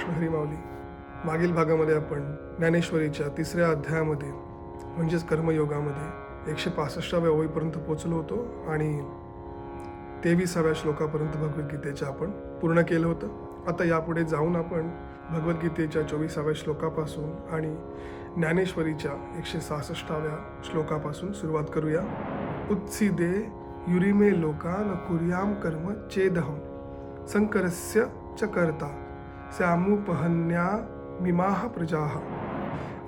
कृष्ण हरिमावली मागील भागामध्ये आपण ज्ञानेश्वरीच्या तिसऱ्या अध्यायामध्ये म्हणजेच कर्मयोगामध्ये एकशे पासष्टाव्या ओळीपर्यंत पोचलो होतो आणि तेविसाव्या श्लोकापर्यंत भगवद्गीतेच्या आपण पूर्ण केलं होतं. आता यापुढे जाऊन आपण भगवद्गीतेच्या चोवीसाव्या श्लोकापासून आणि ज्ञानेश्वरीच्या एकशे सहासष्टाव्या श्लोकापासून सुरुवात करूया. उत्सिदे युरिमे लोकान कुर्याम कर्म चेदहम. संकरस्य च कर्ता. सामुपहन्या मिमाह प्रजाः।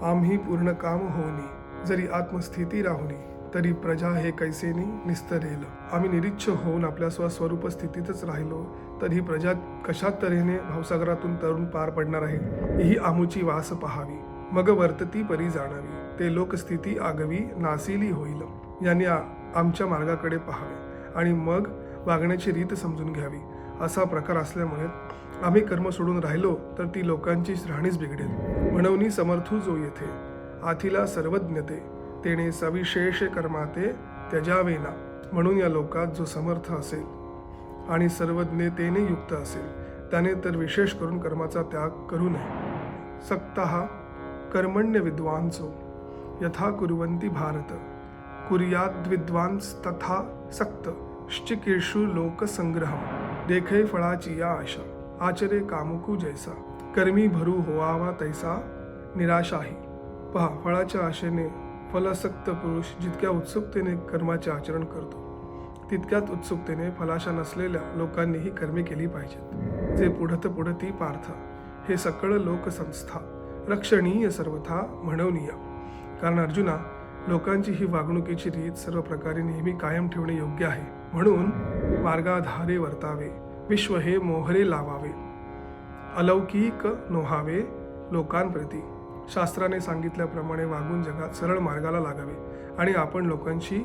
आम्ही पूर्ण काम होनी जरी आत्मस्थिती राहुनी तरी प्रजा हे कैसेनी निस्तरेल। आम्ही निरीच्छ होऊन आपल्या स्वस्वरूप स्थितीतच राहिलो तर ही प्रजा कशात तऱ्हेने भावसागरातून तरुण पार पडणार आहे ही आमुची वास पहावी. मग वर्तती परी जाणावी ते लोकस्थिती आगवी नासिली होईल. यांनी आमच्या मार्गाकडे पहावे आणि मग वागण्याची रीत समजून घ्यावी असा प्रकार असल्यामुळे आम्ही कर्म सोडून राहिलो तर ती लोकांची राहणीच बिघडेल. म्हणून समर्थू जो येथे आथिला सर्वज्ञते तेने सविशेष कर्माते त्यजावेना म्हणून या लोकात जो समर्थ असेल आणि सर्वज्ञतेने युक्त असेल त्याने तर विशेष करून कर्माचा त्याग करू नये. सक्त कर्मण्य विद्वांसो यथा कुर्वंती भारत कुर्याद्विद्वांस्तथा सक्त श्चिकीर्षु लोकसंग्रह देखे फळाची या आशा। आचरे कामुकू जैसा कर्मी भरू होवावा तैसा निराशाही. पहा फळाच्या आशेने फलासक्त पुरुष जितक्या उत्सुकतेने कर्माचे आचरण करतो तितक्याच उत्सुकतेने फलाशा नसलेल्या लोकांनीही कर्मे केली पाहिजेत. जे पुढत पुढती पार्थ. हे सकळ लोकसंस्था. रक्षणीय सर्वथा म्हणवनीय कारण अर्जुना लोकांची ही वागणुकीची रीत सर्व प्रकारे नेहमी कायम ठेवणे योग्य आहे. म्हणून मार्गाधारे वर्तावे. विश्व हे मोहरे लावावे अलौकिक नोहावे लोकांप्रती. शास्त्राने सांगितल्याप्रमाणे वागून जगात सरळ मार्गाला लागावे आणि आपण लोकांशी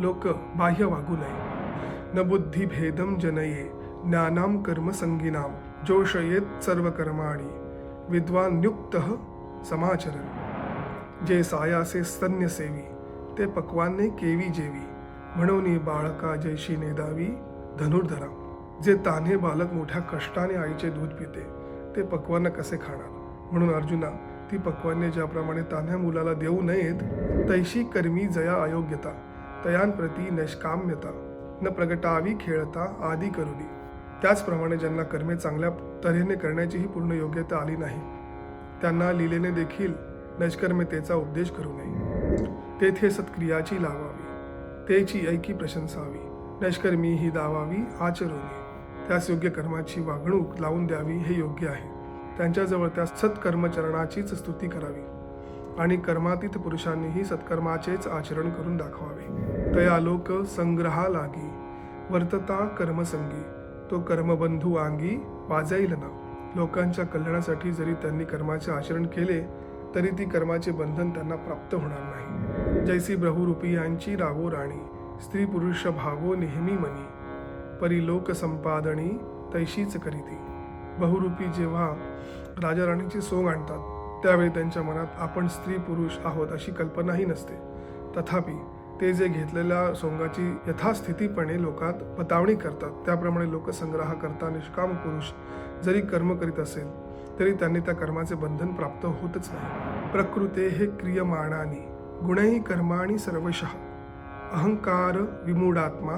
लोक बाह्य वागू नये. न बुद्धी भेदम जनये ज्ञानाम कर्मसंगीनाम जोषयेत सर्व कर्माणी विद्वान्युक्त समाचरण जे सायासे स्तन्य सेवी ते पक्वाने केवी जेवी म्हणून बाळका जैशी नेदावी धनुर्धरा. जे तान्हे बालक मोठ्या कष्टाने आईचे दूध पिते ते पक्वानं कसे खाणार? म्हणून अर्जुना ती पक्वाने ज्याप्रमाणे तान्ह्या मुलाला देऊ नयेत तैशी कर्मी जया अयोग्यता तयांप्रती नैष्काम्यता न प्रगटावी खेळता आदी करुणी त्याचप्रमाणे ज्यांना कर्मे चांगल्या तऱ्हेने करण्याचीही पूर्ण योग्यता आली नाही त्यांना लिलेने देखील नैष्कर्म्यतेचा उपदेश करू नये. तेथे सत्क्रियाची लावावी तेची ऐकी प्रशंसावी नैष्कर्मी ही दावावी आचरोनी त्यास योग्य कर्माची वागणूक लावून द्यावी हे योग्य आहे. त्यांच्याजवळ त्या सत्कर्मचरणाचीच स्तुती करावी आणि कर्मातीत पुरुषांनीही सत्कर्माचेच आचरण करून दाखवावे. तया लोक संग्रहा लागी वर्तता कर्मसंगी तो कर्मबंधू अंगी वाजाईल ना. लोकांच्या कल्याणासाठी जरी त्यांनी कर्माचे आचरण केले तरी ती कर्माचे बंधन त्यांना प्राप्त होणार नाही. जैसी ब्रहुरूपी यांची रावो राणी स्त्री पुरुष भागो नेहमी मनी. परिलोक संपादनी तैशीच करीती. बहुरूपी जेव्हा राजा राणीची सोंग आणतात त्यावेळी त्यांच्या मनात आपण स्त्री पुरुष आहोत अशी कल्पनाही नसते. तथापि ते जे घेतलेल्या सोंगाची यथास्थितीपणे लोकात बतावणी करतात त्याप्रमाणे लोकसंग्रह करता निष्काम पुरुष जरी कर्म करीत असेल तरी त्यांनी त्या कर्माचे बंधन प्राप्त होतच नाही. प्रकृते हे क्रियमाणानी गुणही कर्माणी सर्वशः. अहंकार विमूढात्मा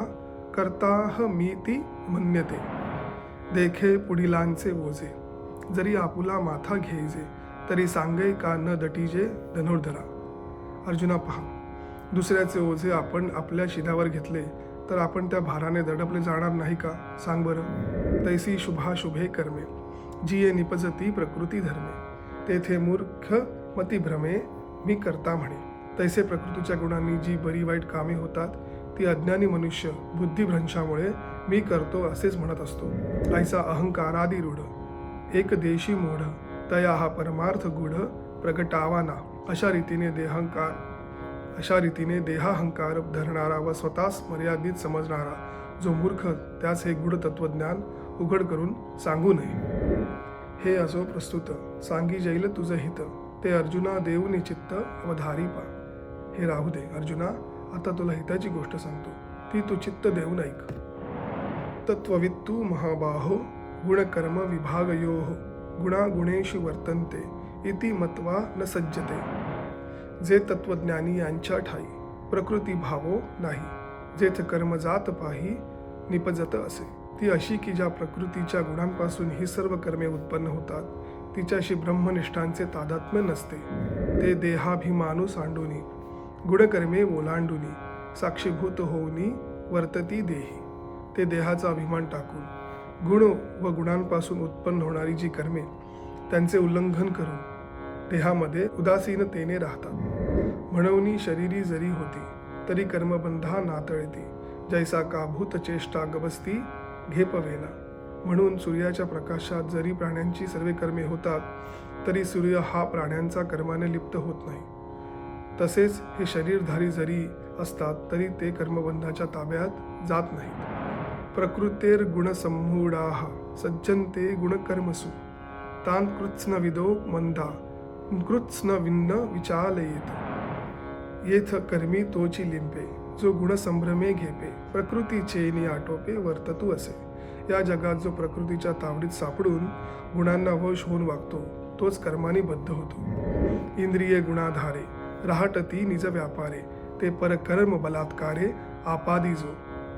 करताह मीती मन्यते। देखे पुढिलांचे ओझे जरी आपुला माथा घेईजे तरी सांगे का न दटीजे धनुर्धरा। अर्जुना पहा। दुसऱ्याचे ओझे आपण आपल्या शिधावर घेतले तर आपण त्या भाराने दडपले जाणार नाही का? सांग बरं। तैसी शुभाशुभे कर्मे। जिये निपजती प्रकृती धर्मे। तेथे मूर्ख मती भ्रमे मी करता म्हणे। तैसे प्रकृतीच्या गुणांनी जी बरी वाईट कामे होतात ती अज्ञानी मनुष्य बुद्धिभ्रंशामुळे मी करतो असेच म्हणत असतो. ऐसा अहंकारादी रूढ. एक देशी मूढ. तया हा परमार्थ गूढ प्रगटावाना. अशा रीतीने देहंकार. अशा रीतीने देहाहंकार धरणारा व स्वतःस मर्यादित समजणारा जो मूर्ख त्यास हे गूढ तत्वज्ञान उघड करून सांगू नये. हे असो प्रस्तुत. सांगी जैल तुझं हित. ते अर्जुना देऊनी चित्त अवधारी पा हे राहू दे अर्जुना. आता तुला हिताची गोष्ट सांगतो. ती तू चित्त देऊन ऐक. तत्ववित्तू महाबाहो गुणकर्म विभागयो गुणागुणेषु वर्तन्ते इति मत्वा न सज्जते. जे तत्वज्ञानी यांच्या ठाई प्रकृती भावो नाही. जेथ कर्मजात पाही निपजत असे. ती अशी की ज्या प्रकृतीच्या गुणांपासून ही सर्व कर्मे उत्पन्न होतात तिच्याशी ब्रह्मनिष्ठांचे तादात्म्य नसते. ते देहाभिमानू सांडूनी गुणकर्मे ओलांडुनी साक्षीभूत होऊनी वर्तती देही. ते देहाचा अभिमान टाकून गुण व गुणांपासून उत्पन्न होणारी जी कर्मे त्यांचे उल्लंघन करून देहामध्ये उदासीनतेने राहतात. म्हणून शरीरी जरी होती तरी कर्मबंधा नातळती. जैसा काभूत चेष्टा गबस्ती घेपवेना. म्हणून सूर्याच्या प्रकाशात जरी प्राण्यांची सर्व कर्मे होतात तरी सूर्य हा प्राण्यांचा कर्माने लिप्त होत नाही. तसेच हे शरीरधारी जरी असतात तरी ते कर्मबंधाच्या ताब्यात जात नाहीत. प्रकृतेर गुणसंमूढाः सज्जन्ते गुणकर्मसु। तान कृत्स्नविदो मंदा कृत्स्न विन्न विचालयेत। येथ कर्मी तोची लिंपे जो गुणसंभ्रमे घेपे प्रकृतीचे नि आटोपे वर्ततू असे। या जगात जो प्रकृतीच्या तावडीत सापडून गुणांना वश होऊन वागतो तोच कर्माने बद्ध होतो। इंद्रिये गुणाधारे राहटती निज व्यापारे ते परकर्म बलात्कारे आपादी जो.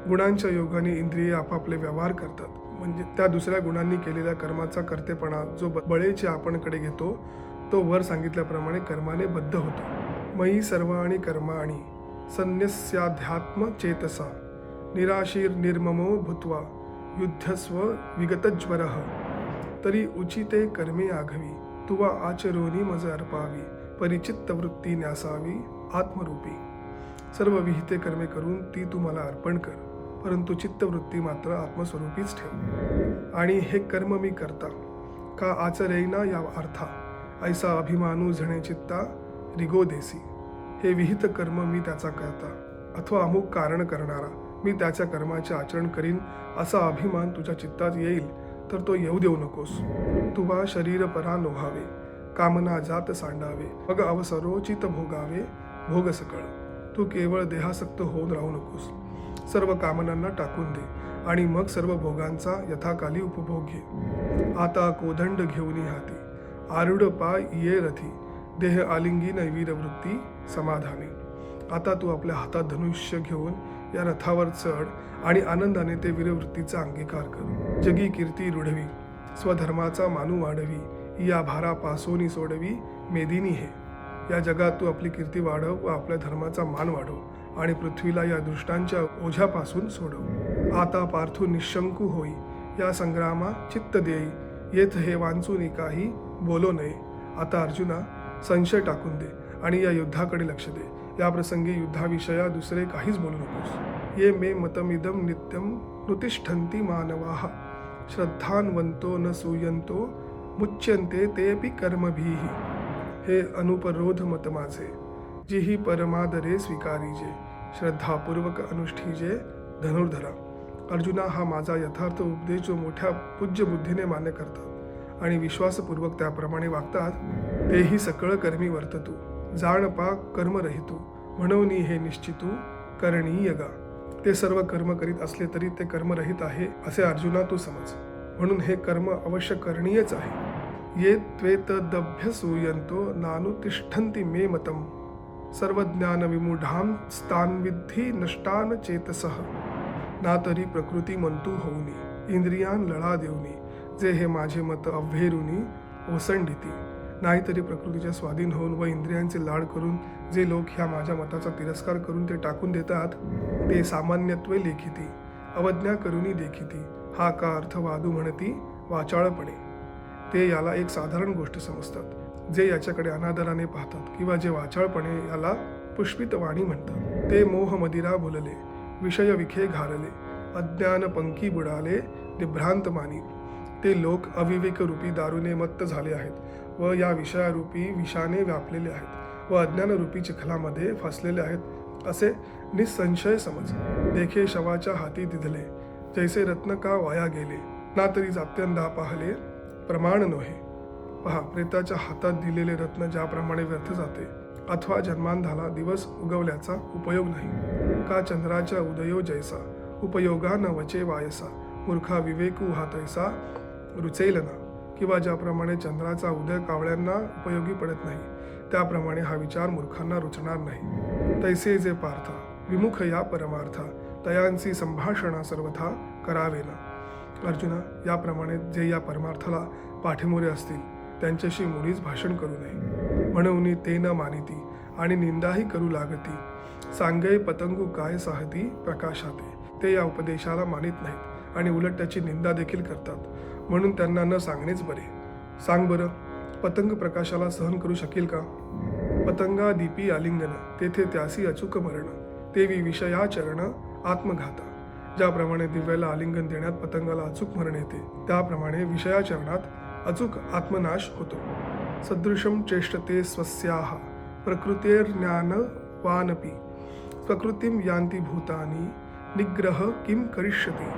गुणांच्या योगाने इंद्रिये आपापले व्यवहार करतात. म्हणजे त्या दुसऱ्या गुणांनी केलेल्या कर्माचा कर्तेपणा जो ब- बळेचे आपणकडे घेतो तो वर सांगितल्याप्रमाणे कर्माने बद्ध होतो. मयी सर्व आणि कर्मा आणि संन्यस्याध्यात्म चेतसा निराशीर निर्ममो भूत्वा युद्धस्व विगतज्वर. तरी उचिते कर्मे आघवी तुवा आचरोनी मज अर्पावी. परिचित्त वृत्ती न्यासावी आत्मरूपी. सर्व विहिते कर्मे करून ती तू मला अर्पण कर परंतु चित्तवृत्ती मात्र आत्मस्वरूपीच ठेव. आणि हे कर्म मी करता. का आचरेना या अर्था? ऐसा अभिमानू झणे चित्ता रिगो देसी. हे विहित कर्म मी त्याचा करता. अथवा अमुक कारण करणारा मी त्याच्या कर्माचे आचरण करीन असा अभिमान तुझ्या चित्तात येईल तर तो येऊ देऊ नकोस. तुवा शरीर परा नोहावे कामना जात सांडावे मग अवसरोचित भोगावे भोग सकळ. तू केवळ देहासक्त होऊन राहू नकोस. सर्व कामनांना टाकून दे आणि मग सर्व भोगांचा यथाकाली उपभोग घे. आता कोदंड घेऊन हाती. आरूढ पाय ये रथी. देह आलिंगी नैवीर वृत्ती समाधानी. आता तू आपल्या हातात धनुष्य घेऊन या रथावर चढ आणि आनंदाने ते वीरवृत्तीचा अंगीकार कर. जगी कीर्ती रुढवी. स्वधर्माचा मानू वाढवी. या भारा पासोनी सोडवी मेदिनी हे. या जगात तू आपली कीर्ती वाढव व आपल्या धर्माचा मान वाढव आणि पृथ्वीला या दृष्टांच्या ओझ्यापासून सोडव. आता पार्थू निशंकू होई. या संग्रामा चित्त देई. येथ हे वांचून काही बोलो नये. आता अर्जुना संशय टाकून दे आणि या युद्धाकडे लक्ष दे. या प्रसंगी युद्धाविषया दुसरे काहीच बोलू नकोस. ये मे मतमिदम नित्यम नृतिष्ठंती मानवाः. श्रद्धान्वंतो न सूयंतो मुच्यन्ते तेपि कर्मभिः। हे अनुपरोध मत माझे जी ही परमादरे स्वीकारीजे श्रद्धापूर्वक अनुष्ठीजे धनुर्धरा। अर्जुना हा माझा यथार्थ उपदेश जो मोठ्या पूज्य बुद्धीने मान्य करतात आणि विश्वासपूर्वक त्याप्रमाणे वागतात तेही सकळ कर्मी वर्ततू जाण पा कर्म रहितू म्हणून हे निश्चितू करणीय गा। ते सर्व कर्म करीत असले तरी ते कर्मरहित आहे असे अर्जुना तू समज। म्हणून हे कर्म अवश्य करणीयच आहे। ये त्वेतदभ्यसूयन्तो नानु नानुतिष्ठन्ति मे मतं सर्वज्ञानविमूढां विमूढां नष्टान चेतसः। ना तरी प्रकृती मंतू होऊनी इंद्रियान लळा देऊनी जे हे माझे मत अव्हेरुनी ओसंडिती। नाहीतरी प्रकृतीच्या स्वाधीन होऊन व इंद्रियांचे लाड करून जे लोक ह्या माझ्या मताचा तिरस्कार करून ते टाकून देतात ते सामान्यत्वे लेखिती अवज्ञा करुनी देखिती। हा का अर्थ वादू म्हणती? वाचाळपणे। ते याला एक साधारण गोष्ट समजतात जे याच्याकडे अनादराने पाहतात किंवा जे वाचाळपणे याला पुष्पित वाणी म्हणतात. ते मोह मदिरा बोलले विषय विखे घालले अज्ञान पंखी बुडाले दिभ्रांत मानी ते लोक अविवेक रूपी दारूने मत्त झाले आहेत व या विषयारूपी विषाने व्यापलेले आहेत व अज्ञानरूपी चिखलामध्ये फसलेले आहेत असे निसंशय समज. देखे शवाच्या हाती दिधले जैसे रत्न का वाया गेले ना तरी जात्यंदा पाहले प्रमाण नव्हे. पहा प्रेताच्या हातात दिलेले रत्न ज्याप्रमाणे व्यर्थ जाते अथवा जन्मांधाला दिवस उगवल्याचा उपयोग नाही. का चंद्राच्या उदयो जैसा उपयोगा न वचे वायसा मूर्खा विवेकू हा तैसा रुचेल ना किंवा ज्याप्रमाणे चंद्राचा उदय कावळ्यांना उपयोगी पडत नाही त्याप्रमाणे हा विचार मूर्खांना रुचणार नाही. तैसे जे पार्थ विमुख या परमार्थ तयांची संभाषणा सर्वथा करावे ना अर्जुना याप्रमाणे जे या परमार्थाला पाठीमोरे असतील त्यांच्याशी मुळीच भाषण करू नये. म्हणून ते न मानिती आणि निंदाही करू लागती. सांगय पतंगू काय साहती प्रकाशाते. ते या उपदेशाला मानित नाहीत आणि उलट त्याची निंदा देखील करतात. म्हणून त्यांना न सांगणेच बरे. सांग बरं पतंग प्रकाशाला सहन करू शकेल का? पतंगा दीपी आलिंगन तेथे त्यासी अचूक मरण. तेवी विषयाचरण आत्मघाता. ज्याप्रमाणे दिव्याला आलिंगन देण्यात पतंगाला अचूक मरण येते त्याप्रमाणे विषयाचरणात अचूक आत्मनाश होतो. सदृशम चेष्टते स्वस्याः प्रकृतेर्ज्ञानवानपि स्वकृतीम यांती भूतानी निग्रह किम करिष्यती?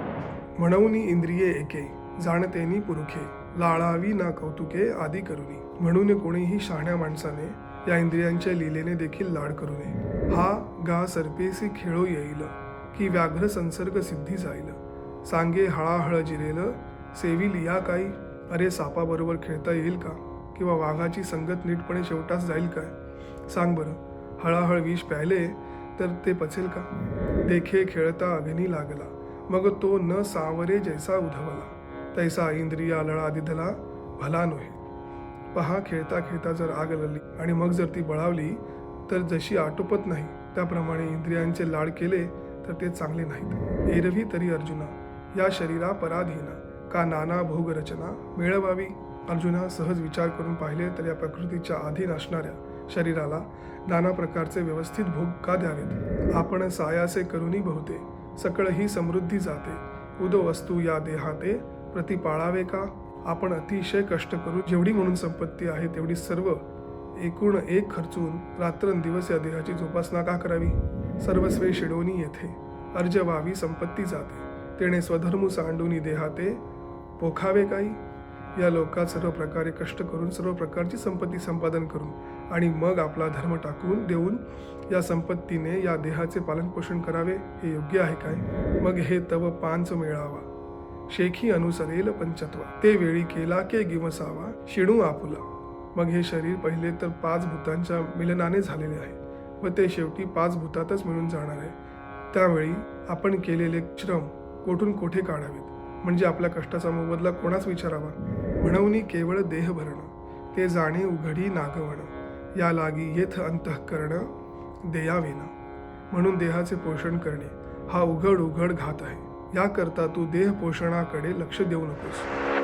म्हणून इंद्रिये एके जाणतेनी पुरुखे लाळावी ना कौतुके आदी करुनी. म्हणून कोणीही शहाण्या माणसाने या इंद्रियांच्या लीलेने देखील लाड करू नये. हा गा सर्पेसी खेळो येईल. की व्याघ्र संसर्ग सिद्धी जाईल सांगे हळाहळ जिरेल सेवी लिया काही अरे सापाबरोबर खेळता येईल का? किंवा वाघाची संगत नीटपणे शेवटास जाईल काय? सांग बरं हळाहळ विष प्यायले तर ते पचेल का? देखे खेळता अग्नी लागला. मग तो न सावरे जैसा उधवला. तैसा इंद्रिया लळा दिधला भला नोहे. पहा खेळता खेळता जर आग लागली आणि मग जर ती बळावली तर जशी आटोपत नाही त्याप्रमाणे इंद्रियांचे लाड केले तर ते चांगले नाहीत. एरवी तरी अर्जुना या शरीरा पराधीना. का नाना भोग रचना मिळवावी? अर्जुना सहज विचार करून पाहिले तर या प्रकृतीच्या अधीन असणाऱ्या शरीराला नाना प्रकारचे व्यवस्थित भोग का द्यावेत? आपण सायासे करूनी बहुते सकळ ही समृद्धी जाते. उदो वस्तू या देहाते प्रति पाळावे का? आपण अतिशय कष्ट करू जेवढी म्हणून संपत्ती आहे तेवढी सर्व एकूण एक खर्चून रात्रंदिवस या देहाची जोपासना का करावी? सर्वस्वे शिडोनी येथे. अर्ज व्हावी संपत्ती जाते. तेणे स्वधर्मू सांडूनी देहाते. पोखावे काही. या लोकात सर्व प्रकारे कष्ट करून सर्व प्रकारची संपत्ती संपादन करून आणि मग आपला धर्म टाकून देऊन या संपत्तीने या देहाचे पालनपोषण करावे हे योग्य आहे काय? मग हे तव पांच मिळावा. शेखी अनुसरेल पंचत्वा. ते वेळी केला के गिवसावा. शिणू आपुला. मग हे शरीर पहिले तर पाच भूतांच्या मिलनाने झालेले आहे. व ते शेवटी पाच भूतातच मिळून जाणार आहे. त्यावेळी आपण केलेले श्रम कोठून कोठे काढावेत? म्हणजे आपल्या कष्टाचा मोबदला कोणाच विचारावा? म्हणवणी केवळ देह भरणं ते जाणे उघडी नागवणं या लागी येथ अंतःकरण देयावेनं म्हणून देहाचे पोषण करणे हा उघड उघड घात आहे. याकरता तू देह पोषणाकडे लक्ष देऊ नकोस.